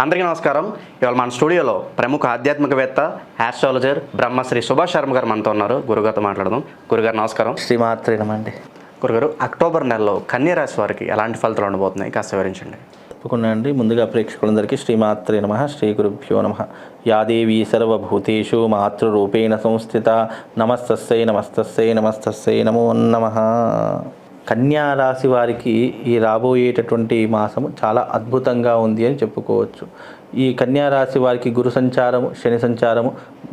అందరికీ నమస్కారం. ఇవాళ మన స్టూడియోలో ప్రముఖ ఆధ్యాత్మికవేత్త ఆస్ట్రాలజర్ బ్రహ్మశ్రీ సుభాష్ శర్మ గారు మనతో ఉన్నారు. గురుగారితో మాట్లాడదాం. గురుగారు నమస్కారం. శ్రీమాత్రేనమండి గురుగారు అక్టోబర్ నెలలో కన్యా రాశి వారికి ఎలాంటి ఫలితాలు ఉండబోతున్నాయి? కాస్త వివరించండి. తప్పకుండా అండి. ముందుగా ప్రేక్షకులందరికీ శ్రీమాత్రే నమ శ్రీ గురుభ్యో నమ. యాదేవి సర్వభూతేషు మాతృరూపేణ సంస్థిత. నమస్తస్సై నమస్తస్సై నమస్తస్సై నమో నమ. కన్యా రాశి వారికి ఈ రాబోయేటటువంటి మాసము చాలా అద్భుతంగా ఉంది అని చెప్పుకోవచ్చు. ఈ కన్యా రాశి వారికి గురు సంచారము శని సంచారము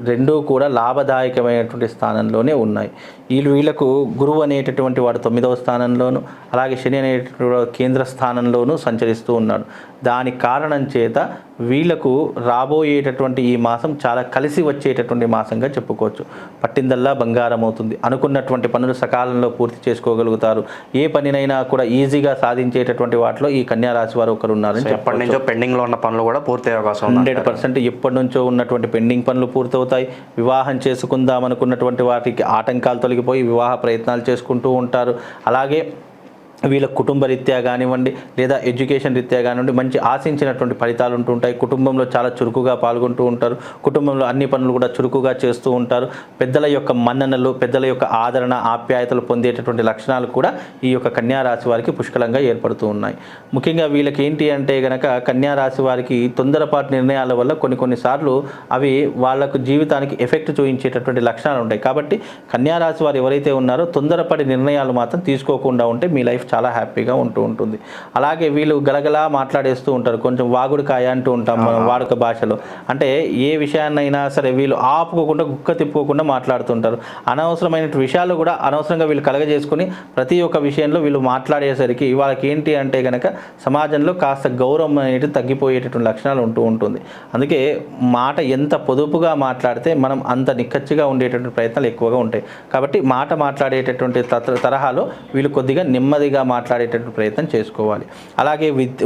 రెండూ కూడా లాభదాయకమైనటువంటి స్థానంలోనే ఉన్నాయి. వీళ్ళు వీళ్ళకు గురువు అనేటటువంటి వాడు తొమ్మిదవ స్థానంలోను అలాగే శని అనేటటువంటి కేంద్ర స్థానంలోనూ సంచరిస్తూ ఉన్నాడు. దాని కారణం చేత వీళ్ళకు రాబోయేటటువంటి ఈ మాసం చాలా కలిసి వచ్చేటటువంటి మాసంగా చెప్పుకోవచ్చు. పట్టిందల్లా బంగారం అవుతుంది. అనుకున్నటువంటి పనులు సకాలంలో పూర్తి చేసుకోగలుగుతారు. ఏ పనినైనా కూడా ఈజీగా సాధించేటటువంటి వాటిలో ఈ కన్యా రాశి వారు ఒకరు ఉన్నారని ఎప్పటి చెప్పండి నుంచో పెండింగ్లో ఉన్న పనులు కూడా పూర్తి అవకాశం హండ్రెడ్ పర్సెంట్ ఎప్పటి నుంచో ఉన్నటువంటి పెండింగ్ పనులు పూర్తవుతాయి. వివాహం చేసుకుందాం అనుకున్నటువంటి వాటికి ఆటంకాలు తొలగిపోయి వివాహ ప్రయత్నాలు చేసుకుంటూ ఉంటారు. అలాగే వీళ్ళ కుటుంబ రీత్యా కానివ్వండి లేదా ఎడ్యుకేషన్ రీత్యా కానివ్వండి మంచి ఆశించినటువంటి ఫలితాలు ఉంటూ ఉంటాయి. కుటుంబంలో చాలా చురుకుగా పాల్గొంటూ ఉంటారు. కుటుంబంలో అన్ని పనులు కూడా చురుకుగా చేస్తూ ఉంటారు. పెద్దల యొక్క మన్ననలు పెద్దల యొక్క ఆదరణ ఆప్యాయతలు పొందేటటువంటి లక్షణాలు కూడా ఈ యొక్క కన్యా రాశి వారికి పుష్కలంగా ఏర్పడుతూ ఉన్నాయి. ముఖ్యంగా వీళ్ళకి ఏంటి అంటే కనుక కన్యారాశి వారికి తొందరపాటు నిర్ణయాల వల్ల కొన్ని కొన్నిసార్లు అవి వాళ్ళకు జీవితానికి ఎఫెక్ట్ చూపించేటటువంటి లక్షణాలు ఉంటాయి. కాబట్టి కన్యా రాశి వారు ఎవరైతే ఉన్నారో తొందరపడి నిర్ణయాలు మాత్రం తీసుకోకుండా ఉంటే మీ లైఫ్ చాలా హ్యాపీగా ఉంటూ ఉంటుంది. అలాగే వీళ్ళు గలగలా మాట్లాడేస్తూ ఉంటారు. కొంచెం వాగుడుకాయ అంటూ ఉంటాం మనం వాడుక భాషలో. అంటే ఏ విషయాన్నైనా సరే వీళ్ళు ఆపుకోకుండా గుక్క తిప్పుకోకుండా మాట్లాడుతుంటారు. అనవసరమైన విషయాలు కూడా అనవసరంగా వీళ్ళు కలగజేసుకుని ప్రతి ఒక్క విషయంలో వీళ్ళు మాట్లాడేసరికి వాళ్ళకి ఏంటి అంటే కనుక సమాజంలో కాస్త గౌరవం అనేది తగ్గిపోయేటటువంటి లక్షణాలు ఉంటూ ఉంటుంది. అందుకే మాట ఎంత పొదుపుగా మాట్లాడితే మనం అంత నిక్కచ్చిగా ఉండేటటువంటి ప్రయత్నాలు ఎక్కువగా ఉంటాయి. కాబట్టి మాట మాట్లాడేటటువంటి తరహాలో వీళ్ళు కొద్దిగా నెమ్మదిగా మాట్లాడేటటువంటి ప్రయత్నం చేసుకోవాలి. అలాగే విద్య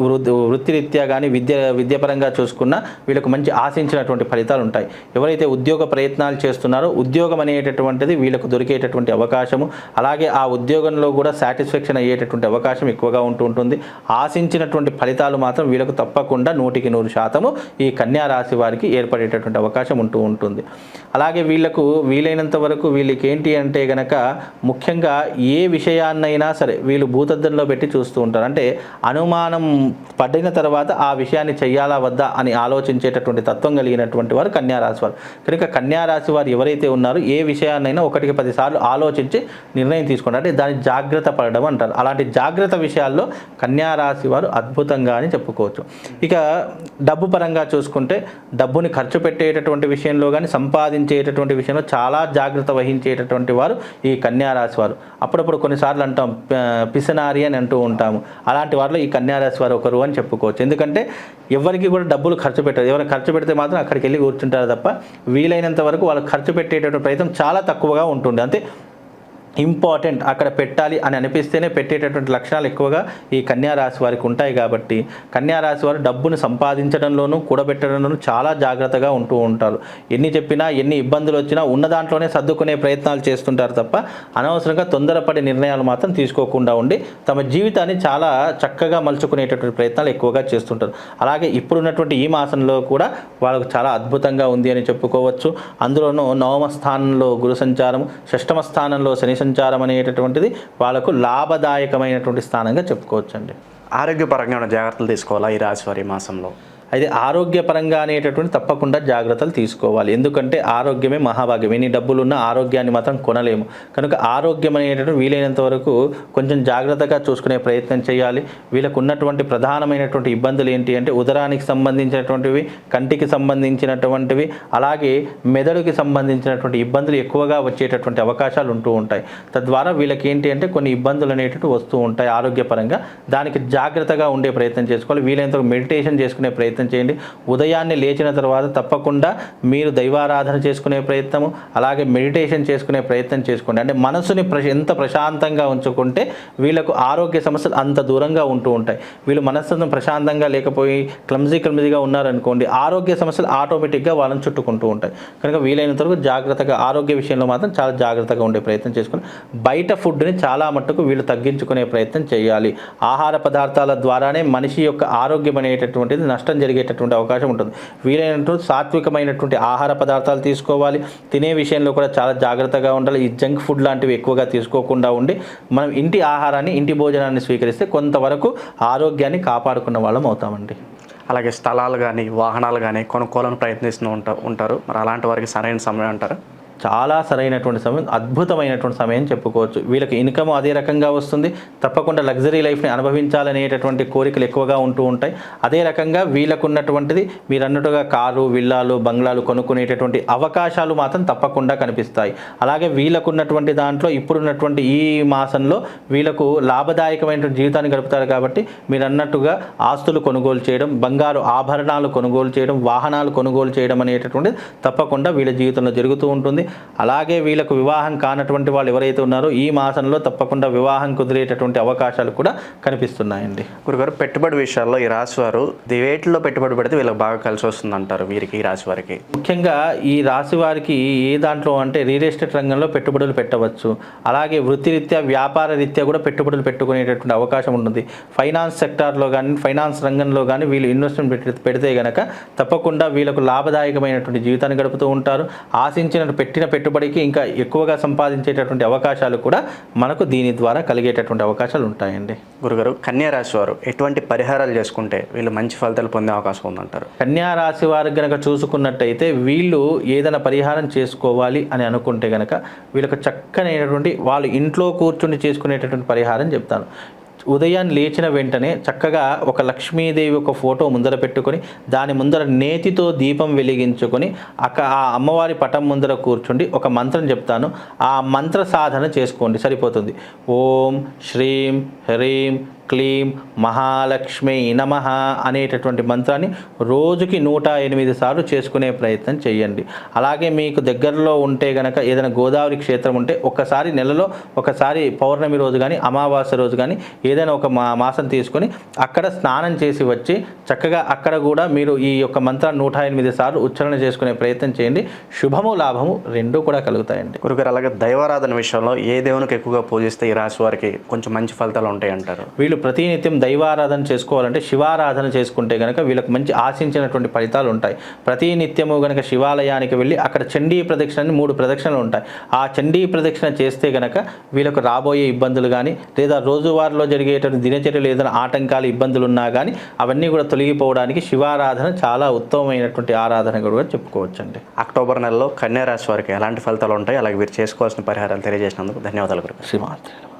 వృత్తిరీత్యా కానీ విద్య విద్యాపరంగా చూసుకున్న వీళ్ళకు మంచి ఆశించినటువంటి ఫలితాలు ఉంటాయి. ఎవరైతే ఉద్యోగ ప్రయత్నాలు చేస్తున్నారో ఉద్యోగం అనేటటువంటిది వీళ్ళకు దొరికేటటువంటి అవకాశము. అలాగే ఆ ఉద్యోగంలో కూడా సాటిస్ఫాక్షన్ అయ్యేటటువంటి అవకాశం ఎక్కువగా ఉంటూ ఉంటుంది. ఆశించినటువంటి ఫలితాలు మాత్రం వీళ్ళకు తప్పకుండా నూటికి నూరు శాతము ఈ కన్యా రాశి వారికి ఏర్పడేటటువంటి అవకాశం ఉంటూ ఉంటుంది. అలాగే వీళ్ళకు వీలైనంత వరకు వీళ్ళకి ఏంటి అంటే గనక ముఖ్యంగా ఏ విషయాన్నైనా సరే వీళ్ళు భూ భూతద్దంలో పెట్టి చూస్తూ ఉంటారు. అంటే అనుమానం పడిన తర్వాత ఆ విషయాన్ని చెయ్యాలా వద్దా అని ఆలోచించేటటువంటి తత్వం కలిగినటువంటి వారు కన్యా రాశి వారు. కనుక కన్యారాశి వారు ఎవరైతే ఉన్నారో ఏ విషయాన్నైనా ఒకటికి పదిసార్లు ఆలోచించి నిర్ణయం తీసుకోండి. అంటే దాన్ని జాగ్రత్త పడడం అంటారు. అలాంటి జాగ్రత్త విషయాల్లో కన్యారాశి వారు అద్భుతంగా అని చెప్పుకోవచ్చు. ఇక డబ్బు పరంగా చూసుకుంటే డబ్బుని ఖర్చు పెట్టేటటువంటి విషయంలో కానీ సంపాదించేటటువంటి విషయంలో చాలా జాగ్రత్త వహించేటటువంటి వారు ఈ కన్యా రాశి వారు. అప్పుడప్పుడు కొన్నిసార్లు అంటాం పిసన్ పిసనారి అని అంటూ ఉంటాము. అలాంటి వారిలో ఈ కన్యారాశి వారు ఒకరు అని చెప్పుకోవచ్చు. ఎందుకంటే ఎవరికి కూడా డబ్బులు ఖర్చు పెట్టారు. ఎవరైనా ఖర్చు పెడితే మాత్రం అక్కడికి వెళ్ళి కూర్చుంటారు తప్ప వీలైనంత వరకు వాళ్ళు ఖర్చు పెట్టేటటువంటి ప్రయత్నం చాలా తక్కువగా ఉంటుంది అంతే ఇంపార్టెంట్ అక్కడ పెట్టాలి అని అనిపిస్తేనే పెట్టేటటువంటి లక్షణాలు ఎక్కువగా ఈ కన్యా రాశి వారికి ఉంటాయి కాబట్టి కన్యారాశి వారు డబ్బును సంపాదించడంలోనూ కూడబెట్టడంలోనూ చాలా జాగ్రత్తగా ఉంటూ ఉంటారు. ఎన్ని చెప్పినా ఎన్ని ఇబ్బందులు వచ్చినా ఉన్న దాంట్లోనే సర్దుకునే ప్రయత్నాలు చేస్తుంటారు తప్ప అనవసరంగా తొందరపడి నిర్ణయాలు మాత్రం తీసుకోకుండా ఉండి తమ జీవితాన్ని చాలా చక్కగా మలుచుకునేటటువంటి ప్రయత్నాలు ఎక్కువగా చేస్తుంటారు. అలాగే ఇప్పుడున్నటువంటి ఈ మాసంలో కూడా వాళ్ళకు చాలా అద్భుతంగా ఉంది అని చెప్పుకోవచ్చు. అందులోనూ నవమ స్థానంలో గురు సంచారం షష్టమ స్థానంలో శని సంచారం అనేటటువంటిది వాళ్ళకు లాభదాయకమైనటువంటి స్థానంగా చెప్పుకోవచ్చండి. ఆరోగ్యపరంగా ఉన్న జాగ్రత్తలు తీసుకోవాలా ఈ రాశివారి మాసంలో? అయితే ఆరోగ్యపరంగా అనేటటువంటి తప్పకుండా జాగ్రత్తలు తీసుకోవాలి. ఎందుకంటే ఆరోగ్యమే మహాభాగ్యం. ఎన్ని డబ్బులున్నా ఆరోగ్యాన్ని మాత్రం కొనలేము. కనుక ఆరోగ్యం అనేటటువంటి వీలైనంత వరకు కొంచెం జాగ్రత్తగా చూసుకునే ప్రయత్నం చేయాలి. వీళ్ళకు ఉన్నటువంటి ప్రధానమైనటువంటి ఇబ్బందులు ఏంటి అంటే ఉదరానికి సంబంధించినటువంటివి కంటికి సంబంధించినటువంటివి అలాగే మెదడుకి సంబంధించినటువంటి ఇబ్బందులు ఎక్కువగా వచ్చేటటువంటి అవకాశాలు ఉంటూ ఉంటాయి. తద్వారా వీళ్ళకి ఏంటి అంటే కొన్ని ఇబ్బందులు అనేటటువంటి వస్తూ ఉంటాయి ఆరోగ్యపరంగా. దానికి జాగ్రత్తగా ఉండే ప్రయత్నం చేసుకోవాలి. వీలైనంత మెడిటేషన్ చేసుకునే ప్రయత్నం ప్రయత్నం చేయండి. ఉదయాన్నే లేచిన తర్వాత తప్పకుండా మీరు దైవారాధన చేసుకునే ప్రయత్నము అలాగే మెడిటేషన్ చేసుకునే ప్రయత్నం చేసుకోండి. అంటే మనసుని ప్రశ ఎంత ప్రశాంతంగా ఉంచుకుంటే వీళ్ళకు ఆరోగ్య సమస్యలు అంత దూరంగా ఉంటూ ఉంటాయి. వీళ్ళు మనస్సును ప్రశాంతంగా లేకపోయి క్లమ్జీ క్లమ్జీగా ఉన్నారనుకోండి ఆరోగ్య సమస్యలు ఆటోమేటిక్గా వాళ్ళని చుట్టుకుంటూ ఉంటాయి. కనుక వీలైనంత వరకు జాగ్రత్తగా ఆరోగ్య విషయంలో మాత్రం చాలా జాగ్రత్తగా ఉండే ప్రయత్నం చేసుకుని బయట ఫుడ్ని చాలా మట్టుకు వీళ్ళు తగ్గించుకునే ప్రయత్నం చేయాలి. ఆహార పదార్థాల ద్వారానే మనిషి యొక్క ఆరోగ్యం అనేటటువంటిది నష్టం జరిగేటటువంటి అవకాశం ఉంటుంది. వీలైనటువంటి సాత్వికమైనటువంటి ఆహార పదార్థాలు తీసుకోవాలి. తినే విషయంలో కూడా చాలా జాగ్రత్తగా ఉండాలి. ఈ జంక్ ఫుడ్ లాంటివి ఎక్కువగా తీసుకోకుండా ఉండి మనం ఇంటి ఆహారాన్ని ఇంటి భోజనాన్ని స్వీకరిస్తే కొంతవరకు ఆరోగ్యాన్ని కాపాడుకున్న వాళ్ళం అవుతామండి. అలాగే స్థలాలు కానీ వాహనాలు కానీ కొనుక్కోవాలని ప్రయత్నిస్తూ ఉంటా ఉంటారు. మరి అలాంటి వారికి సరైన సమయం అంటారు? చాలా సరైనటువంటి సమయం అద్భుతమైనటువంటి సమయం చెప్పుకోవచ్చు. వీళ్ళకి ఇన్కమ్ అదే రకంగా వస్తుంది. తప్పకుండా లగ్జరీ లైఫ్ని అనుభవించాలనేటటువంటి కోరికలు ఎక్కువగా ఉంటూ ఉంటాయి. అదే రకంగా వీళ్ళకు ఉన్నటువంటిది మీరు అన్నట్టుగా కారు విల్లాలు బంగ్లాలు కొనుక్కునేటటువంటి అవకాశాలు మాత్రం తప్పకుండా కనిపిస్తాయి. అలాగే వీళ్ళకు ఉన్నటువంటి దాంట్లో ఇప్పుడున్నటువంటి ఈ మాసంలో వీళ్ళకు లాభదాయకమైనటువంటి జీవితాన్ని గడుపుతారు కాబట్టి మీరు అన్నట్టుగా ఆస్తులు కొనుగోలు చేయడం బంగారు ఆభరణాలు కొనుగోలు చేయడం వాహనాలు కొనుగోలు చేయడం అనేటటువంటిది తప్పకుండా వీళ్ళ జీవితంలో జరుగుతూ ఉంటుంది. అలాగే వీళ్ళకు వివాహం కానటువంటి వాళ్ళు ఎవరైతే ఉన్నారో ఈ మాసంలో తప్పకుండా వివాహం కుదిరేటటువంటి అవకాశాలు కూడా కనిపిస్తున్నాయండి. గురుగారు పెట్టుబడి విషయాల్లో ఈ రాశి వారు వేటిలో పెట్టుబడి పెడితే వీళ్ళకి బాగా కలిసి వస్తుంది అంటారు వీరికి ఈ రాశి వారికి. ముఖ్యంగా ఈ రాశి వారికి ఏ దాంట్లో అంటే రియల్ ఎస్టేట్ రంగంలో పెట్టుబడులు పెట్టవచ్చు. అలాగే వృత్తిరీత్యా వ్యాపార రీత్యా కూడా పెట్టుబడులు పెట్టుకునేటటువంటి అవకాశం ఉంటుంది. ఫైనాన్స్ సెక్టార్లో కానీ ఫైనాన్స్ రంగంలో కానీ వీళ్ళు ఇన్వెస్ట్మెంట్ పెట్టి పెడితే గనక తప్పకుండా వీళ్ళకు లాభదాయకమైనటువంటి జీవితాన్ని గడుపుతూ ఉంటారు. ఆశించిన పెట్టిన పెట్టుబడికి ఇంకా ఎక్కువగా సంపాదించేటటువంటి అవకాశాలు కూడా మనకు దీని ద్వారా కలిగేటటువంటి అవకాశాలు ఉంటాయండి. గురుగారు కన్యా రాశి వారు ఎటువంటి పరిహారాలు చేసుకుంటే వీళ్ళు మంచి ఫలితాలు పొందే అవకాశం ఉందంటారు? కన్యా రాశి వారికి గనక చూసుకున్నట్టయితే వీళ్ళు ఏదైనా పరిహారం చేసుకోవాలి అని అనుకుంటే గనక వీళ్ళకి చక్కనైనటువంటి వాళ్ళు ఇంట్లో కూర్చుని చేసుకునేటటువంటి పరిహారం చెప్తాను. ఉదయం లేచిన వెంటనే చక్కగా ఒక లక్ష్మీదేవి ఒక ఫోటో ముందర పెట్టుకొని దాని ముందర నేతితో దీపం వెలిగించుకొని అక్క ఆ అమ్మవారి పటం ముందర కూర్చుండి ఒక మంత్రం చెప్తాను. ఆ మంత్ర సాధన చేసుకోండి. సరిపోతుంది. ఓం శ్రీం హ్రీం క్లీం మహాలక్ష్మి నమ అనేటటువంటి మంత్రాన్ని రోజుకి నూట ఎనిమిది సార్లు చేసుకునే ప్రయత్నం చేయండి. అలాగే మీకు దగ్గరలో ఉంటే గనక ఏదైనా గోదావరి క్షేత్రం ఉంటే ఒకసారి నెలలో ఒకసారి పౌర్ణమి రోజు కానీ అమావాస్య రోజు కానీ ఏదైనా ఒక మా మాసం తీసుకొని అక్కడ స్నానం చేసి వచ్చి చక్కగా అక్కడ కూడా మీరు ఈ యొక్క మంత్రాన్ని నూట ఎనిమిది సార్లు ఉచ్చారణ చేసుకునే ప్రయత్నం చేయండి. శుభము లాభము రెండూ కూడా కలుగుతాయండి. గురుగారు అలాగే దైవారాధన విషయంలో ఏ దేవునికి ఎక్కువగా పూజిస్తే ఈ రాశి వారికి కొంచెం మంచి ఫలితాలు ఉంటాయి అంటారు వీళ్ళు ప్రతినిత్యం దైవారాధన చేసుకోవాలంటే శివారాధన చేసుకుంటే కనుక వీళ్ళకి మంచి ఆశించినటువంటి ఫలితాలు ఉంటాయి. ప్రతి నిత్యము కనుక శివాలయానికి వెళ్ళి అక్కడ చండీ ప్రదక్షిణ మూడు ప్రదక్షిణలు ఉంటాయి. ఆ చండీ ప్రదక్షిణ చేస్తే కనుక వీళ్ళకు రాబోయే ఇబ్బందులు కానీ లేదా రోజువారీలో జరిగేటువంటి దినచర్యలు ఏదైనా ఆటంకాలు ఇబ్బందులు ఉన్నా కానీ అవన్నీ కూడా తొలగిపోవడానికి శివారాధన చాలా ఉత్తమమైనటువంటి ఆరాధన కూడా చెప్పుకోవచ్చండి. అక్టోబర్ నెలలో కన్యా రాశి వారికి ఎలాంటి ఫలితాలు ఉంటాయి? అలాగే వీరు చేసుకోవాల్సిన పరిహారాలు తెలియజేసినందుకు ధన్యవాదాలు శ్రీమాత్రి